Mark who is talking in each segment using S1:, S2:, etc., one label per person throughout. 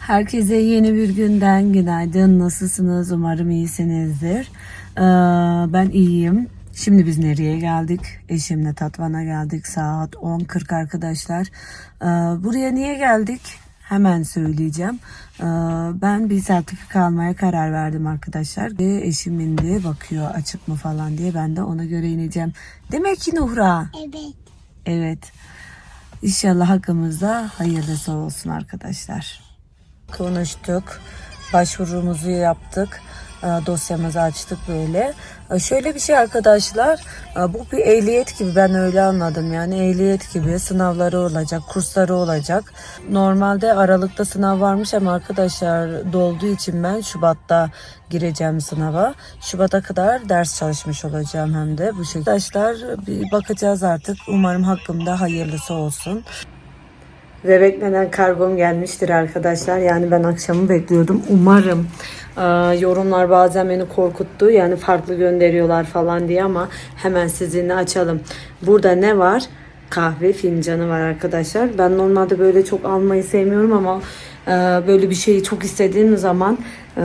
S1: Herkese yeni bir günden günaydın. Nasılsınız? Umarım iyisinizdir. Ee, ben iyiyim. Şimdi biz nereye geldik? Eşimle Tatvan'a geldik. Saat 10.40 arkadaşlar. Ee, buraya niye geldik? Hemen söyleyeceğim. Ee, ben bir sertifika almaya karar verdim arkadaşlar. Ve eşim indi bakıyor açık mı falan diye. Ben de ona göre ineceğim. Demek ki Nuhra.
S2: Evet.
S1: Evet. İnşallah hakkımızda hayırlısı olsun arkadaşlar. Konuştuk. Başvurumuzu yaptık. E, Dosyamızı açtık böyle. E, Şöyle bir şey arkadaşlar. e, Bu bir ehliyet gibi ben öyle anladım. Yani ehliyet gibi sınavları olacak, kursları olacak. Normalde Aralık'ta sınav varmış ama arkadaşlar dolduğu için ben Şubat'ta gireceğim sınava. Şubat'a kadar ders çalışmış olacağım hem de bu şekilde. Arkadaşlar bir bakacağız artık. Umarım hakkımda hayırlısı olsun. Ve beklenen kargom gelmiştir arkadaşlar. Yani ben akşamı bekliyordum. Umarım Ee, yorumlar bazen beni korkuttu. Yani farklı gönderiyorlar falan diye ama hemen sizinle açalım. Burada ne var? Kahve fincanı var arkadaşlar. Ben normalde böyle çok almayı sevmiyorum ama e, böyle bir şeyi çok istediğim zaman e,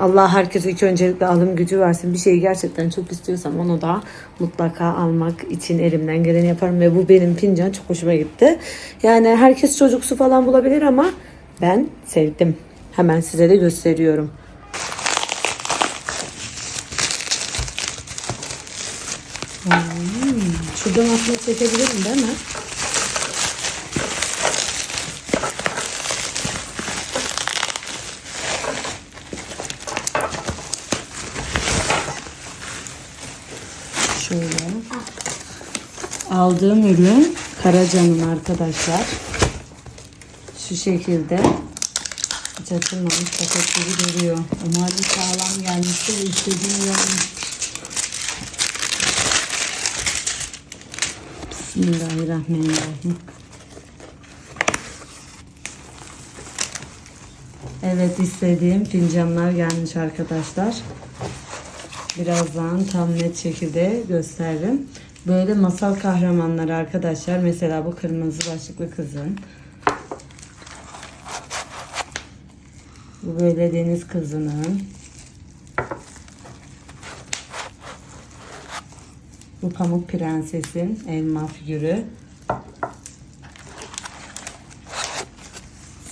S1: Allah herkese ilk öncelikle alım gücü versin. Bir şeyi gerçekten çok istiyorsam onu da mutlaka almak için elimden geleni yaparım ve bu benim fincan çok hoşuma gitti. Yani herkes çocuksu falan bulabilir ama ben sevdim. Hemen size de gösteriyorum. Hmm, şuradan atma çekebilirim değil mi? Şöyle. Aldığım ürün Karaca'nın arkadaşlar. Şu şekilde. Hiç açılmamış paket gibi duruyor. Umarım sağlam gelmiştir. istediğim yanmış. Bismillahirrahmanirrahim. Evet istediğim fincanlar gelmiş arkadaşlar. Birazdan tam net şekilde gösteririm. Böyle masal kahramanları arkadaşlar. Mesela bu kırmızı başlıklı kızın. Bu böyle deniz kızının. Bu pamuk prensesin elma figürü.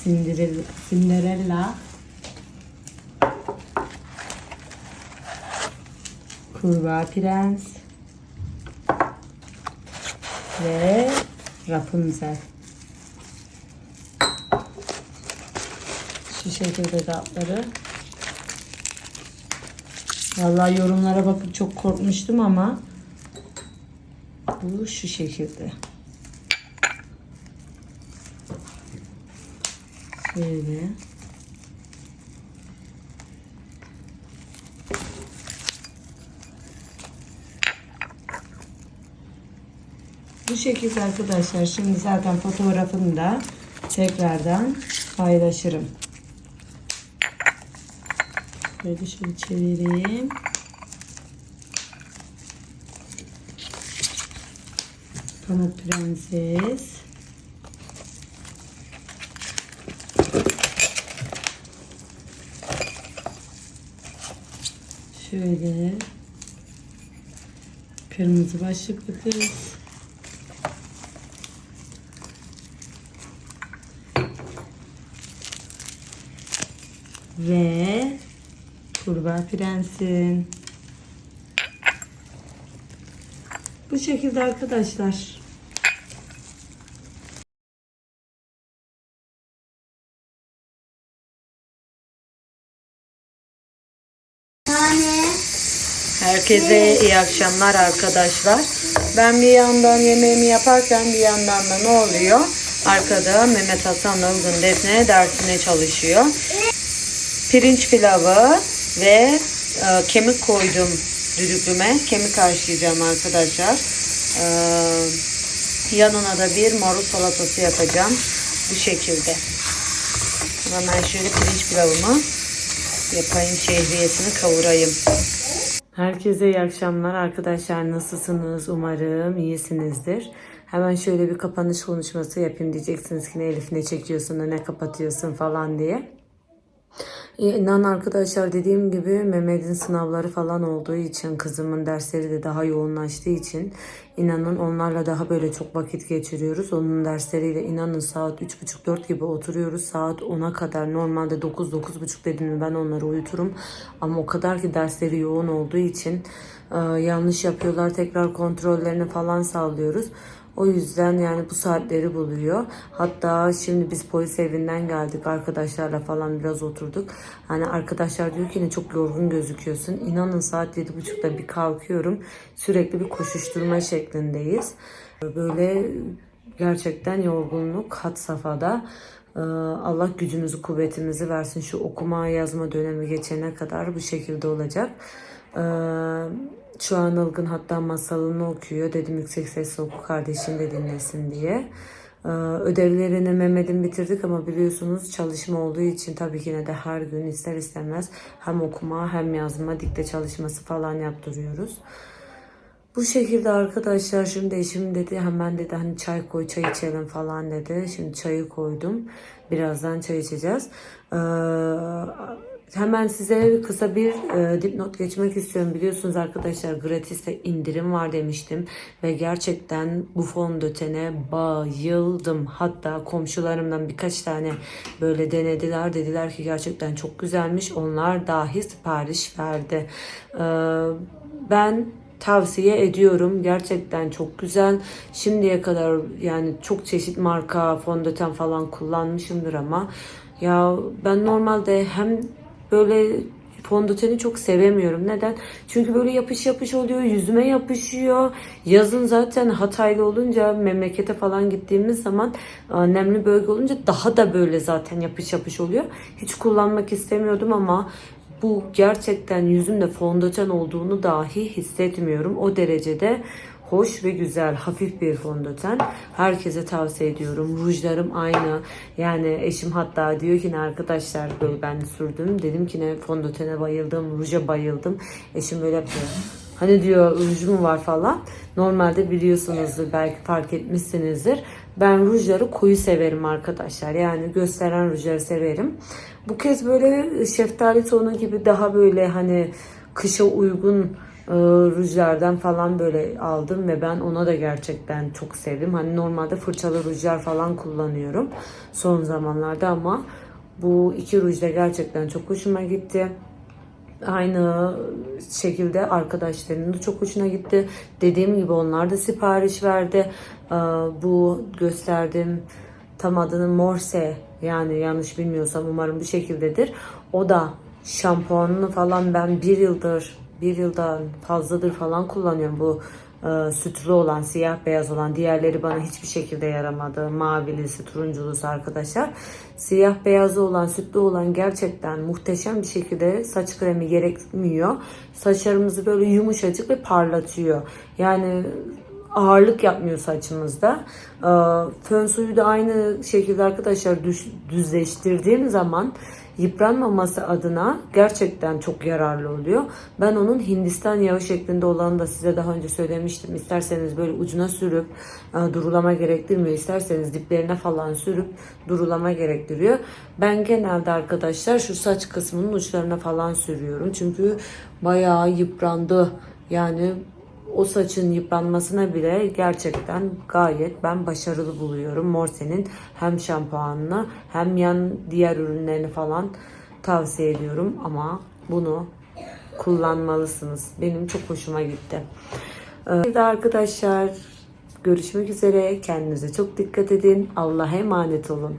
S1: Cinderella. Cinderella. Kurbağa Prens ve Rapunzel. Şu şekilde de. Vallahi yorumlara bakıp çok korkmuştum ama bu şu şekilde. Şöyle. Bu şekilde arkadaşlar. Şimdi zaten fotoğrafını da tekrardan paylaşırım. Böyle şöyle çevireyim. Pamuk Prenses. Şöyle. Kırmızı başlıklı kız. Ve kurbağa prensin. Bu şekilde arkadaşlar. Herkese iyi akşamlar arkadaşlar. Ben bir yandan yemeğimi yaparken bir yandan da ne oluyor? Arkada Mehmet Hasan'la Ilgın Defne dersine çalışıyor. Pirinç pilavı ve e, kemik koydum düdüklüme. Kemik haşlayacağım arkadaşlar. E, yanına da bir marul salatası yapacağım. Bu şekilde. Hemen şöyle pirinç pilavımı yapayım. Şehriyesini kavurayım. Herkese iyi akşamlar arkadaşlar. Nasılsınız? Umarım iyisinizdir. Hemen şöyle bir kapanış konuşması yapayım diyeceksiniz ki ne Elif ne çekiyorsun ne kapatıyorsun falan diye. İnan arkadaşlar dediğim gibi Mehmet'in sınavları falan olduğu için kızımın dersleri de daha yoğunlaştığı için inanın onlarla daha böyle çok vakit geçiriyoruz. Onun dersleriyle inanın saat 3.30-4 gibi oturuyoruz. Saat 10'a kadar normalde 9-9.30 dediğimi ben onları uyuturum. Ama o kadar ki dersleri yoğun olduğu için e, yanlış yapıyorlar tekrar kontrollerini falan sağlıyoruz. O yüzden yani bu saatleri buluyor. Hatta şimdi biz polis evinden geldik arkadaşlarla falan biraz oturduk. Hani arkadaşlar diyor ki ne çok yorgun gözüküyorsun. İnanın saat 7.30'da bir kalkıyorum. Sürekli bir koşuşturma şeklindeyiz. Böyle gerçekten yorgunluk had safhada. Ee, Allah gücümüzü kuvvetimizi versin. Şu okuma yazma dönemi geçene kadar bu şekilde olacak. Ee, şu an Ilgın hatta masalını okuyor. Dedim yüksek sesle oku kardeşin de dinlesin diye. Ee, ödevlerini Mehmet'in bitirdik ama biliyorsunuz çalışma olduğu için tabii ki yine de her gün ister istemez hem okuma hem yazma dikte çalışması falan yaptırıyoruz. Bu şekilde arkadaşlar şimdi eşim dedi hemen dedi hani çay koy çay içelim falan dedi. Şimdi çayı koydum. Birazdan çay içeceğiz. Ee, hemen size kısa bir e, dipnot geçmek istiyorum. Biliyorsunuz arkadaşlar gratis'te indirim var demiştim. Ve gerçekten bu fondötene bayıldım. Hatta komşularımdan birkaç tane böyle denediler. Dediler ki gerçekten çok güzelmiş. Onlar dahi sipariş verdi. Ee, ben tavsiye ediyorum. Gerçekten çok güzel. Şimdiye kadar yani çok çeşit marka fondöten falan kullanmışımdır ama ya ben normalde hem böyle fondöteni çok sevemiyorum. Neden? Çünkü böyle yapış yapış oluyor, yüzüme yapışıyor. Yazın zaten Hataylı olunca memlekete falan gittiğimiz zaman nemli bölge olunca daha da böyle zaten yapış yapış oluyor. Hiç kullanmak istemiyordum ama bu gerçekten yüzümde fondöten olduğunu dahi hissetmiyorum. O derecede hoş ve güzel, hafif bir fondöten. Herkese tavsiye ediyorum. Rujlarım aynı. Yani eşim hatta diyor ki ne arkadaşlar böyle ben sürdüm. Dedim ki ne fondötene bayıldım, ruja bayıldım. Eşim böyle yapıyor. Hani diyor ruj mu var falan. Normalde biliyorsunuzdur belki fark etmişsinizdir. Ben rujları koyu severim arkadaşlar. Yani gösteren rujları severim. Bu kez böyle şeftali tonu gibi daha böyle hani kışa uygun rujlardan falan böyle aldım ve ben ona da gerçekten çok sevdim. Hani normalde fırçalı rujlar falan kullanıyorum son zamanlarda ama bu iki ruj da gerçekten çok hoşuma gitti. Aynı şekilde arkadaşlarının da çok hoşuna gitti. Dediğim gibi onlar da sipariş verdi. Ee, Bu gösterdiğim tam adını Morse yani yanlış bilmiyorsam umarım bu şekildedir. O da şampuanını falan ben bir yıldır bir yıldan fazladır falan kullanıyorum. Bu e, sütlü olan siyah beyaz olan diğerleri bana hiçbir şekilde yaramadı. Mavilisi turunculusu arkadaşlar. Siyah beyazı olan sütlü olan gerçekten muhteşem bir şekilde saç kremi gerekmiyor. Saçlarımızı böyle yumuşacık ve parlatıyor. Yani ağırlık yapmıyor saçımızda. Ee, fön suyu da aynı şekilde arkadaşlar düzleştirdiğim zaman yıpranmaması adına gerçekten çok yararlı oluyor. Ben onun Hindistan yağı şeklinde olanı da size daha önce söylemiştim. İsterseniz böyle ucuna sürüp e, durulama gerektirmiyor. İsterseniz diplerine falan sürüp durulama gerektiriyor. Ben genelde arkadaşlar şu saç kısmının uçlarına falan sürüyorum. Çünkü bayağı yıprandı. Yani o saçın yıpranmasına bile gerçekten gayet ben başarılı buluyorum. Morse'nin hem şampuanını hem yan diğer ürünlerini falan tavsiye ediyorum ama bunu kullanmalısınız. Benim çok hoşuma gitti. Ee, arkadaşlar görüşmek üzere. Kendinize çok dikkat edin. Allah'a emanet olun.